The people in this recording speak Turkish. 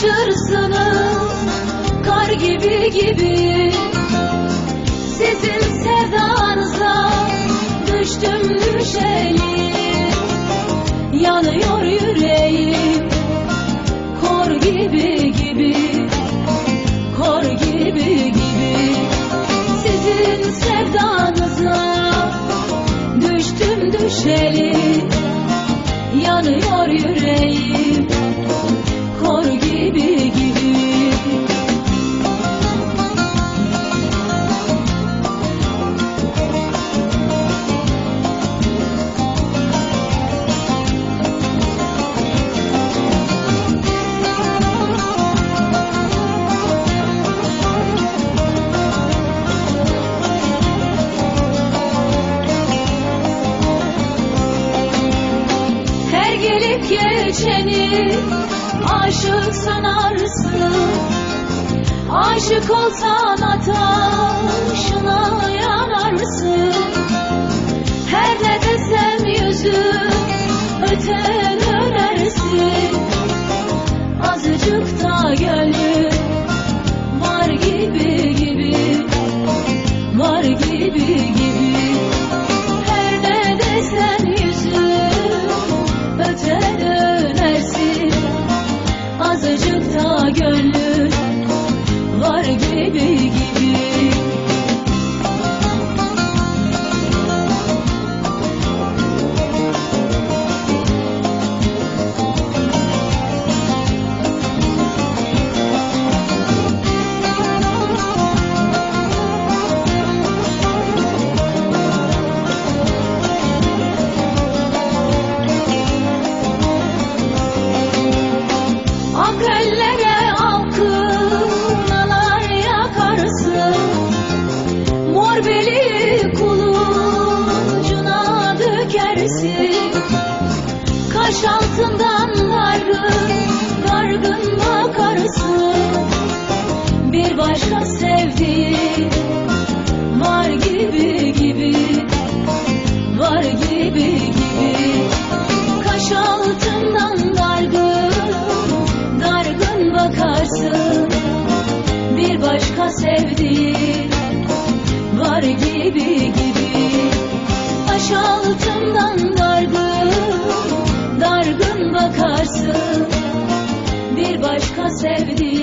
aşkınız kar gibi gibi. Sizin sevdanıza düştüm düşeli. Yanıyor yüreğim kor gibi gibi. Kor gibi gibi. Sizin sevdanıza düştüm düşeli. Yanıyor yüreğim geçeni aşık sanarsın. Aşık olsan ateşine yanarsın Her ne desem yüzüm öte dönersin Azıcık da gönlüm var gibi gibi Var gibi gibi bakarsın. Bir başka sevdiğin var gibi gibi. Baş altından dargın dargın bakarsın. Bir başka sevdiğin